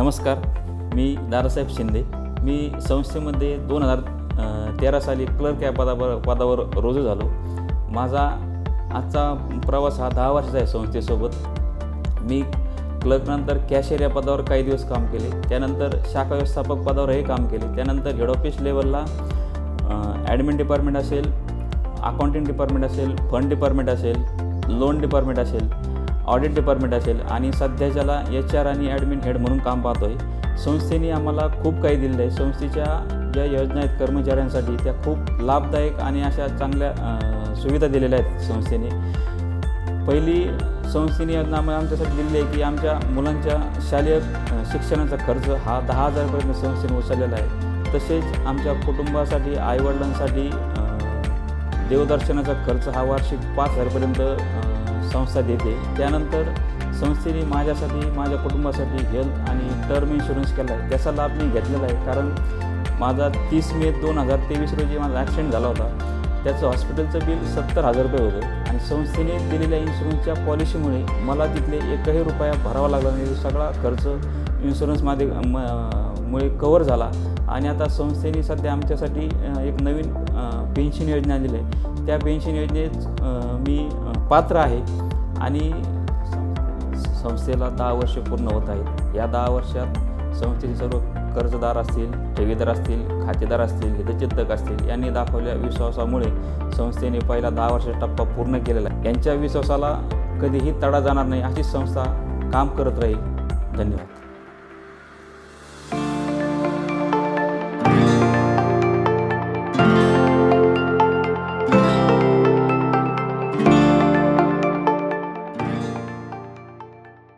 नमस्कार मी दादासाहेब शिंदे. मी संस्थेमध्ये दोन हजार तेरा साली क्लर्क या पदावर पदावर रोजू झालो. माझा आजचा प्रवास हा दहा वर्षाचा आहे संस्थेसोबत. मी क्लर्कनंतर कॅशियर या पदावर काही दिवस काम केले. त्यानंतर शाखा व्यवस्थापक पदावरही काम केले. त्यानंतर हेड ऑफिस लेवलला ॲडमिन डिपार्टमेंट असेल अकाउंटिंग डिपार्टमेंट असेल फंड डिपार्टमेंट असेल लोन डिपार्टमेंट असेल ऑडिट डिपार्टमेंट असेल आणि सध्या ज्याला एच आर आणि ॲडमिन हेड म्हणून काम पाहतो आहे संस्थेने आम्हाला खूप काही दिलेलं आहे. संस्थेच्या ज्या योजना आहेत कर्मचाऱ्यांसाठी त्या खूप लाभदायक आणि अशा चांगल्या सुविधा दिलेल्या आहेत संस्थेने. पहिली संस्थेने योजना आम्हाला आमच्यासाठी दिलेली आहे की आमच्या मुलांच्या शालेय शिक्षणाचा खर्च हा दहा हजारपर्यंत संस्थेने उचललेला आहे. तसेच आमच्या कुटुंबासाठी आईवडिलांसाठी देवदर्शनाचा खर्च हा वार्षिक पाच हजारपर्यंत संस्था देते. त्यानंतर संस्थेने माझ्यासाठी माझ्या कुटुंबासाठी हेल्थ आणि टर्म इन्शुरन्स केला आहे. त्याचा लाभ मी घेतलेला आहे. कारण माझा तीस मे दोन हजार तेवीस रोजी माझा ॲक्सिडेंट झाला होता. त्याचं हॉस्पिटलचं बिल सत्तर हजार रुपये होतं. आणि संस्थेने दिलेल्या इन्शुरन्सच्या पॉलिसीमुळे मला तिथले एकही रुपया भरावा लागला नाही. सगळा खर्च इन्शुरन्समध्ये म- मुळे कवर झाला. आणि आता संस्थेने सध्या आमच्यासाठी एक नवीन पेन्शन योजना आलेली आहे. त्या पेन्शन योजनेत मी पात्र आहे. आणि संस्थेला दहा वर्ष पूर्ण होत आहेत. या दहा वर्षात संस्थेचे सर्व कर्जदार असतील ठेवीदार असतील खातेदार असतील हितचिंतक असतील यांनी दाखवल्या विश्वासामुळे संस्थेने पहिला दहा वर्ष टप्पा पूर्ण केलेला आहे. यांच्या विश्वासाला कधीही तडा जाणार नाही. अशी संस्था काम करत राहील. धन्यवाद.